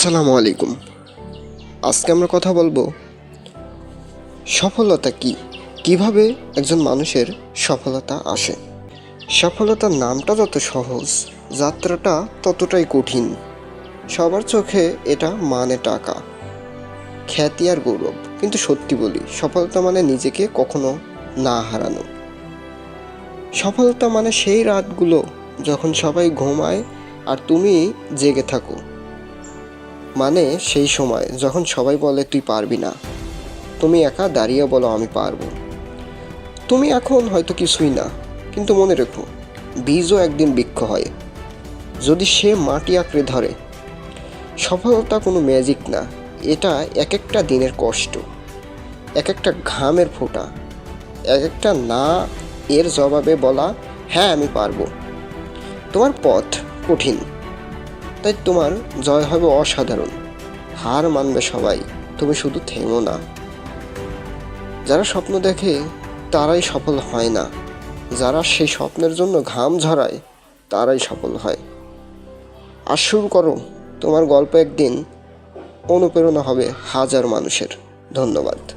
আসসালামু আলাইকুম। আজকে আমরা কথা বলব সফলতা কি? কীভাবে একজন মানুষের সফলতা আসে? সফলতার নামটা যত সহজ, যাত্রাটা ততটাই কঠিন। সবার চোখে এটা মানে টাকা। খ্যাতি আর গৌরব। কিন্তু সত্যি বলি, সফলতা মানে নিজেকে কখনো না হারানো। সফলতা মানে সেই রাতগুলো যখন সবাই ঘুমায় আর তুমি জেগে থাকো। মানে সেই সময় যখন সবাই বলে, তুই পারবি না। তুমি একা দাঁড়িয়ে বলো, আমি পারব। তুমি এখন হয়তো কিছুই না, কিন্তু মনে রেখো, বীজও একদিন বৃক্ষ হয়। যদি সে মাটি আঁকড়ে ধরে, সফলতা কোনো ম্যাজিক না, এটা এক একটা দিনের কষ্ট এক একটা ঘামের ফোঁটা এক একটা না এর জবাবে বলা হ্যাঁ আমি পারব। তোমার পথ কঠিন। তাই তোমার জয় হবে অসাধারণ। হার মানবে সবাই, তুমি শুধু থেমো না। যারা স্বপ্ন দেখে, তারাই সফল হয় না। যারা সেই স্বপ্নের জন্য ঘাম ঝরায়, তারাই সফল হয়। আর শুরু করো, তোমার গল্প একদিন। অনুপ্রেরণা হবে হাজার মানুষের। ধন্যবাদ।